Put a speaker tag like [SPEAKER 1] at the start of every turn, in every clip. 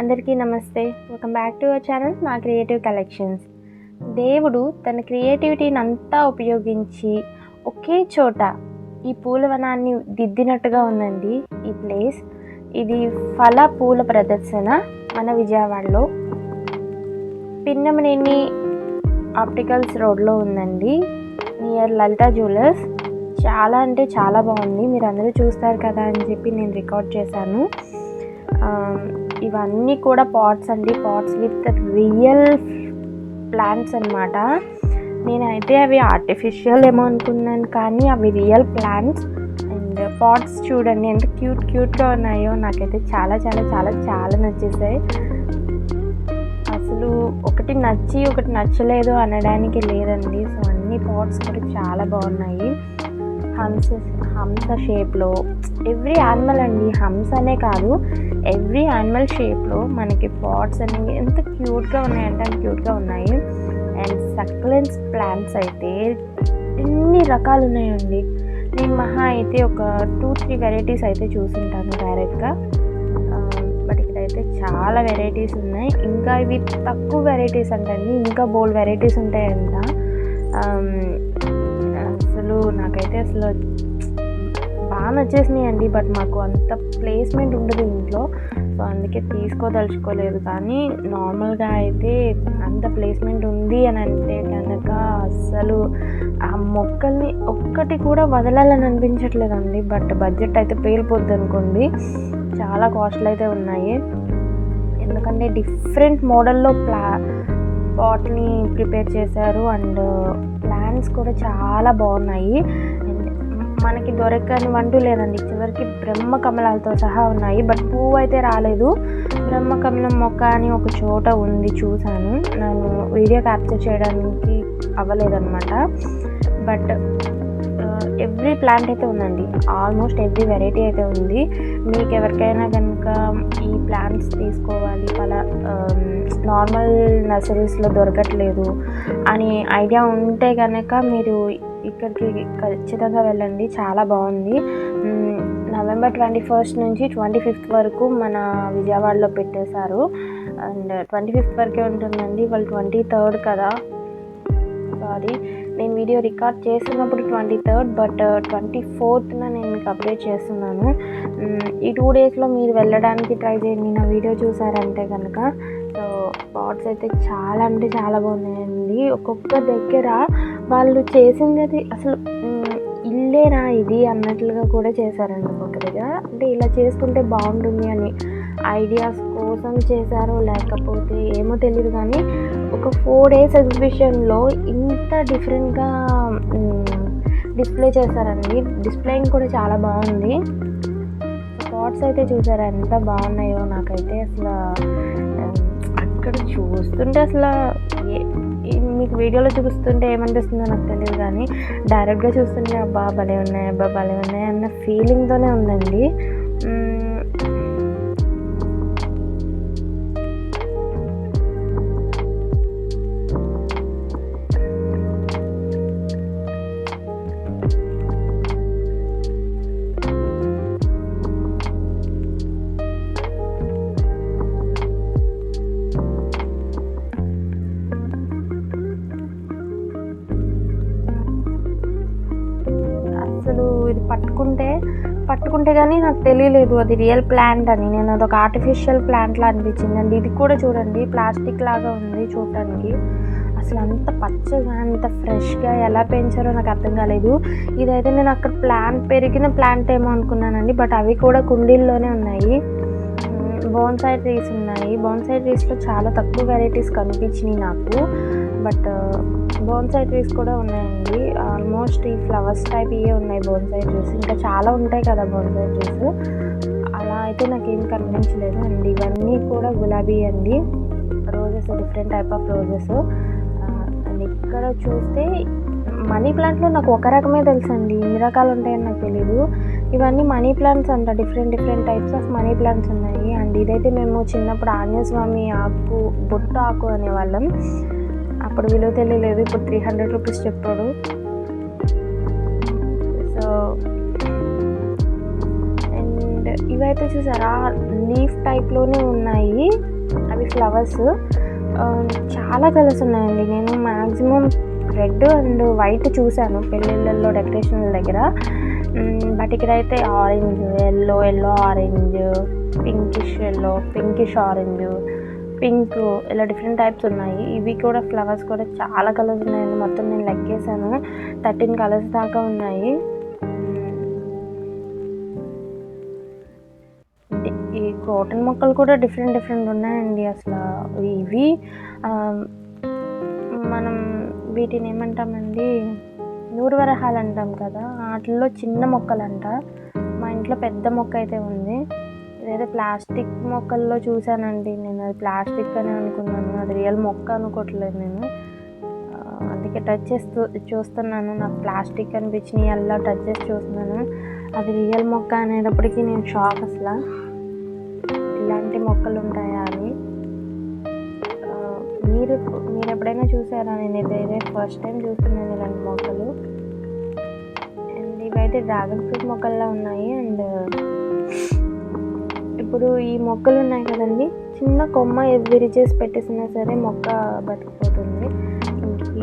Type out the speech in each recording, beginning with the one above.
[SPEAKER 1] అందరికీ నమస్తే. Welcome back to our channel మా క్రియేటివ్ కలెక్షన్స్ దేవుడు తన క్రియేటివిటీని అంతా ఉపయోగించి ఒకే చోట ఈ పూలవనాన్ని దిద్దినట్టుగా ఉందండి ఈ ప్లేస్ ఇది ఫల పూల ప్రదర్శన మన విజయవాడలో. పిన్నమనేని ఆప్టికల్స్ రోడ్లో ఉందండి. నియర్ లలిత జ్యువెలర్స్ చాలా అంటే చాలా బాగుంది. మీరు అందరూ చూస్తారు కదా అని చెప్పి నేను రికార్డ్ చేశాను. ఇవన్నీ కూడా పాట్స్ అండి. పాట్స్ విత్ రియల్ ప్లాంట్స్ అన్నమాట. నేనైతే అవి ఆర్టిఫిషియల్ ఏమో అనుకున్నాను కానీ అవి రియల్ ప్లాంట్స్ అండ్ పాట్స్ చూడండి ఎంత క్యూట్ క్యూట్గా ఉన్నాయో. నాకైతే చాలా చాలా చాలా చాలా నచ్చేసాయి. అసలు ఒకటి నచ్చి ఒకటి నచ్చలేదు అనడానికి లేదండి. సో అన్ని పాట్స్ కూడా చాలా బాగున్నాయి. హంస హంస షేప్లో ఎవ్రీ యానిమల్ అండి హంస అనే కాదు ఎవ్రీ యానిమల్ షేప్లో మనకి పాట్స్ అనేవి ఎంత క్యూట్గా ఉన్నాయంటే అంత క్యూట్గా ఉన్నాయి. అండ్ సక్లెన్స్ ప్లాంట్స్ అయితే ఎన్ని రకాలు ఉన్నాయండి. నేను మహా అయితే ఒక టూ త్రీ వెరైటీస్ అయితే చూసుంటాను డైరెక్ట్గా బట్ um, ఇక్కడైతే చాలా వెరైటీస్ ఉన్నాయి. ఇంకా ఇవి తక్కువ వెరైటీస్ అంటండి ఇంకా బోల్డ్ వెరైటీస్ ఉంటాయంట. Um, అసలు నాకైతే అసలు బాగా నచ్చేసినాయి అండి బట్ మాకు అంత ప్లేస్మెంట్ ఉండదు ఇంట్లో. సో అందుకే తీసుకోదలుచుకోలేదు. కానీ నార్మల్గా అయితే అంత ప్లేస్మెంట్ ఉంది అని అంటే కనుక అస్సలు ఆ మొక్కల్ని ఒక్కటి కూడా వదలాలని అనిపించట్లేదండి. బట్ బడ్జెట్ అయితే పేలిపోద్ది అనుకోండి. చాలా కాస్ట్లు అయితే ఉన్నాయి. ఎందుకంటే డిఫరెంట్ మోడల్లో ప్లా పాట్ని ప్రిపేర్ చేశారు. అండ్ ప్లాన్స్ కూడా చాలా బాగున్నాయి. మనకి దొరకని వంటూ లేదండి చివరికి బ్రహ్మ కమలాలతో సహా ఉన్నాయి. బట్ పువ్వు అయితే రాలేదు. బ్రహ్మ కమలం మొక్క అని ఒక చోట ఉంది చూశాను. నేను వీడియో క్యాప్చర్ చేయడానికి అవ్వలేదన్నమాట. బట్ ఎవ్రీ ప్లాంట్ అయితే ఉందండి. ఆల్మోస్ట్ ఎవ్రీ వెరైటీ అయితే ఉంది. మీకు ఎవరికైనా కనుక ఈ ప్లాంట్స్ తీసుకోవాలి అలా నార్మల్ నర్సరీస్లో దొరకట్లేదు అని ఐడియా ఉంటే కనుక మీరు ఇక్కడికి ఖచ్చితంగా వెళ్ళండి. చాలా బాగుంది. నవంబర్ ట్వంటీ ఫస్ట్ నుంచి ట్వంటీ ఫిఫ్త్ వరకు మన విజయవాడలో పెట్టేశారు. అండ్ ట్వంటీ ఫిఫ్త్ వరకే ఉంటుందండి. వాళ్ళు ట్వంటీ థర్డ్ కదా. సారీ నేను వీడియో రికార్డ్ చేస్తున్నప్పుడు ట్వంటీ థర్డ్ బట్ ట్వంటీ ఫోర్త్న నేను మీకు అప్డేట్ చేస్తున్నాను. ఈ టూ డేస్లో మీరు వెళ్ళడానికి ట్రై చేయండి. నా వీడియో చూసారంటే కనుక సో పాట్స్ అయితే చాలా అంటే చాలా బాగున్నాయండి. ఒక్కొక్క దగ్గర వాళ్ళు చేసింది అది అసలు ఇల్లేనా ఇది అన్నట్లుగా కూడా చేశారండి ఒక్కొక్క దగ్గర. అంటే ఇలా చేసుకుంటే బాగుంటుంది అని ఐడియాస్ కోసం చేశారో లేకపోతే ఏమో తెలియదు కానీ ఒక ఫోర్ డేస్ ఎగ్జిబిషన్లో ఇంత డిఫరెంట్గా డిస్ప్లే చేశారండి. డిస్ప్లేయింగ్ కూడా చాలా బాగుంది. థాట్స్ అయితే చూసారా ఎంత బాగున్నాయో నాకైతే అసలు అక్కడ చూస్తుంటే అసలు మీకు వీడియోలో చూస్తుంటే ఏమనిపిస్తుందో నాకు తెలియదు కానీ డైరెక్ట్గా చూస్తుంటే అబ్బా భలే ఉన్నాయి అబ్బా భలే ఉన్నాయి అన్న ఫీలింగ్తోనే ఉందండి. పట్టుకుంటే కానీ నాకు తెలియలేదు. అది రియల్ ప్లాంట్ అని. నేను అదొక ఆర్టిఫిషియల్ ప్లాంట్ లా అనిపించింది. అండి ఇది కూడా చూడండి ప్లాస్టిక్ లాగా ఉంది చూడటానికి అసలు అంత పచ్చగా అంత ఫ్రెష్గా ఎలా పెంచారో నాకు అర్థం కాలేదు. ఇదైతే నేను అక్కడ ప్లాంట్ పెరిగిన ప్లాంట్ ఏమో అనుకున్నానండి బట్ అవి కూడా కుండీల్లోనే ఉన్నాయి. బోన్సై ట్రీస్ ఉన్నాయి. బోన్సై ట్రీస్లో చాలా తక్కువ వెరైటీస్ కనిపించినాయి నాకు. బట్ బోన్సై ట్రీస్ కూడా ఉన్నాయండి. ఆల్మోస్ట్ ఈ ఫ్లవర్స్ టైప్ ఇవే ఉన్నాయి బోన్సై ట్రీస్. ఇంకా చాలా ఉంటాయి కదా బోన్సై ట్రీస్. అలా అయితే నాకేం కనిపించలేదు. అండ్ ఇవన్నీ కూడా గులాబీ అండి. Roses different type of roses and ఇక్కడ చూస్తే మనీ ప్లాంట్లో నాకు ఒక రకమే తెలుసండి. ఇన్ని రకాలు ఉంటాయని నాకు తెలియదు ఇవన్నీ మనీ ప్లాంట్స్ అంట. Different different types of money plants ఉన్నాయి. అండ్ ఇదైతే మేము చిన్నప్పుడు ఆంజనేయ స్వామి ఆకు బొట్టు ఆకు అనేవాళ్ళం. అప్పుడు విలువ తెలియలేదు. ఇప్పుడు త్రీ హండ్రెడ్ రూపీస్ చెప్పాడు. సో అండ్ ఇవైతే చూసారా? లీఫ్ టైప్లోనే ఉన్నాయి. అవి ఫ్లవర్స్ um, చాలా కలర్స్ ఉన్నాయండి. నేను మ్యాక్సిమం రెడ్ అండ్ వైట్ చూశాను పెళ్ళిళ్ళల్లో డెకరేషన్ దగ్గర. Mm, బట్ ఇక్కడైతే orange yellow yellow orange pinkish yellow pinkish orange pink ఇలా డిఫరెంట్ టైప్స్ ఉన్నాయి. ఇవి కూడా ఫ్లవర్స్ కూడా చాలా కలర్స్ ఉన్నాయండి. మొత్తం నేను లెక్కేసాను థర్టీన్ కలర్స్ దాకా ఉన్నాయి. ఈ కాటన్ మొక్కలు కూడా డిఫరెంట్ డిఫరెంట్ ఉన్నాయండి అసలు. ఇవి మనం వీటిని ఏమంటామండి? నూరువరహాలు అంటాం కదా. వాటిల్లో చిన్న మొక్కలంట. మా ఇంట్లో పెద్ద మొక్క అయితే ఉంది. ఇదైతే ప్లాస్టిక్ మొక్కల్లో చూశానండి నేను. అది ప్లాస్టిక్ అని అనుకున్నాను. అది రియల్ మొక్క అనుకోవట్లేదు నేను. అందుకే టచ్ చేస్తూ చూస్తున్నాను. నాకు ప్లాస్టిక్ అనిపించినాయి. అలా టచ్ చేసి చూస్తున్నాను. అది రియల్ మొక్క అనేటప్పటికీ నేను షాక్ అసలు. ఇలాంటి మొక్కలు ఉంటాయా అని. మీరు మీరు ఎప్పుడైనా చూసారా? నేను ఇదైతే ఫస్ట్ టైం చూస్తున్నాను ఇలాంటి మొక్కలు. అండ్ ఇవైతే డ్రాగన్ ఫ్రూట్ మొక్కల్లో ఉన్నాయి. అండ్ ఇప్పుడు ఈ మొక్కలు ఉన్నాయి కదండి చిన్న కొమ్మ విరిచేసి పెట్టేసినా సరే మొక్క బతికిపోతుంది.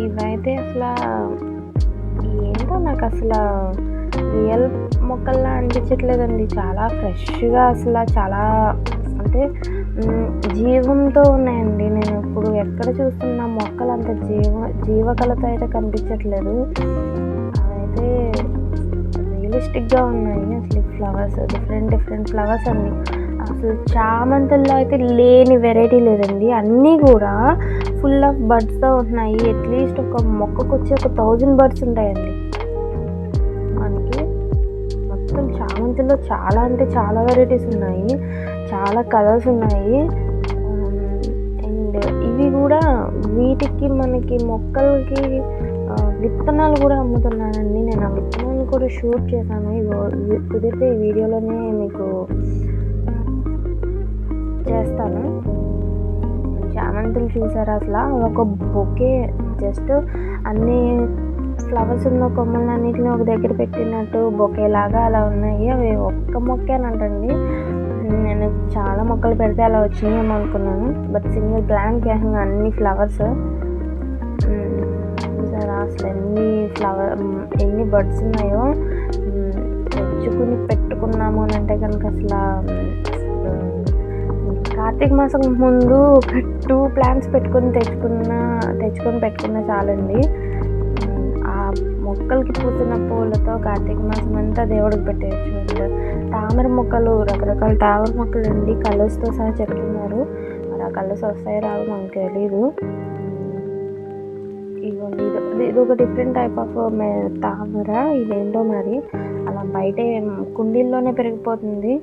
[SPEAKER 1] ఇవైతే అసలు ఏంటో నాకు అసలు రియల్ మొక్కల్లా అనిపించట్లేదండి. చాలా ఫ్రెష్గా అసలు చాలా అంటే జీవంతో ఉన్నాయండి. నేను ఇప్పుడు ఎక్కడ చూస్తున్నా మొక్కలు అంత జీవ జీవకళతో అయితే కనిపించట్లేదు. అవైతే రియలిస్టిక్గా ఉన్నాయి. అసలు ఫ్లవర్స్ డిఫరెంట్ డిఫరెంట్ ఫ్లవర్స్ అన్నీ. అసలు చామంతుల్లో అయితే లేని వెరైటీ లేదండి. అన్నీ కూడా ఫుల్ ఆఫ్ బర్డ్స్తో ఉన్నాయి. అట్లీస్ట్ ఒక మొక్కకు వచ్చి ఒక థౌజండ్ బర్డ్స్ ఉంటాయండి. మనకి మొత్తం చామంతిలో చాలా అంటే చాలా వెరైటీస్ ఉన్నాయి. చాలా కలర్స్ ఉన్నాయి. అండ్ ఇవి కూడా వీటికి మనకి మొక్కలకి విత్తనాలు కూడా అమ్ముతున్నానండి. నేను ఆ విత్తనాలు కూడా షూట్ చేశాను. ఇవి కుదిరితే ఈ వీడియోలోనే మీకు చేస్తాను. చామంతులు చూసారా అసలు? ఒక బొకే జస్ట్ అన్ని ఫ్లవర్స్ ఉన్న కొమ్మలన్నిటిని ఒక దగ్గర పెట్టినట్టు బొకే లాగా అలా ఉన్నాయి. అవి ఒక్క మొక్కేనంటండి. నేను చాలా మొక్కలు పెడితే అలా వచ్చినాయేమో అనుకున్నాను. బట్ సింగిల్ ప్లాంట్ ఏకంగా అన్ని ఫ్లవర్స్. చూసారా? అసలు ఎన్ని ఫ్లవర్ ఎన్ని బర్డ్స్ ఉన్నాయో. తెచ్చుకుని పెట్టుకున్నాము అని అంటే కనుక అసలు కార్తీక మాసం ముందు ఒక టూ ప్లాంట్స్ పెట్టుకొని తెచ్చుకున్న తెచ్చుకొని పెట్టుకున్న చాలండి. ఆ మొక్కలకి పూసిన పూలతో కార్తీక మాసం అంతా దేవుడికి పెట్టేయచ్చు తామర మొక్కలు రకరకాల తామర మొక్కలు అండి కలర్స్తో సహా చెప్తున్నారు. మరి ఆ కలర్స్ వస్తాయి రావు మనకు తెలీదు. ఇవ్వండి. ఇది ఇది ఒక డిఫరెంట్ టైప్ ఆఫ్ తామర. ఇదేంటో మరి? అలా బయట కుండీల్లోనే పెరిగిపోతుంది.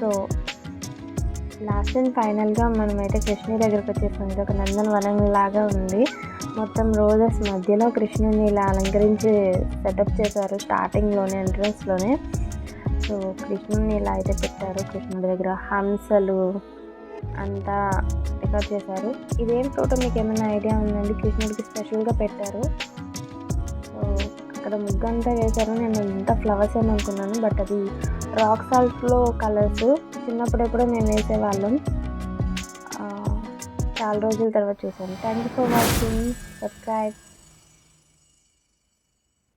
[SPEAKER 1] సో లాస్ట్ అండ్ ఫైనల్గా మనమైతే కృష్ణుడి దగ్గరకు వచ్చేసాం. ఇది ఒక నందనవనం లాగా ఉంది. మొత్తం రోజెస్ మధ్యలో కృష్ణుని ఇలా అలంకరించి సెటప్ చేశారు స్టార్టింగ్లోనే ఎంట్రన్స్లోనే సో కృష్ణుని ఇలా అయితే పెట్టారు. కృష్ణుడి దగ్గర హంసలు అంతా రికార్డ్ చేశారు. ఇదేం ఫోటో మీకు ఏమైనా ఐడియా ఉందండి? కృష్ణుడికి స్పెషల్గా పెట్టారు. అక్కడ ముగ్గు అంతా వేశారు నేను ఇంత ఫ్లవర్స్ అని అనుకున్నాను బట్ అది రాక్ సాల్ట్లో కలర్స్ చిన్నప్పుడు ఎప్పుడో మేము వేసేవాళ్ళం. చాలా రోజుల తర్వాత చూసాను thank you for watching subscribe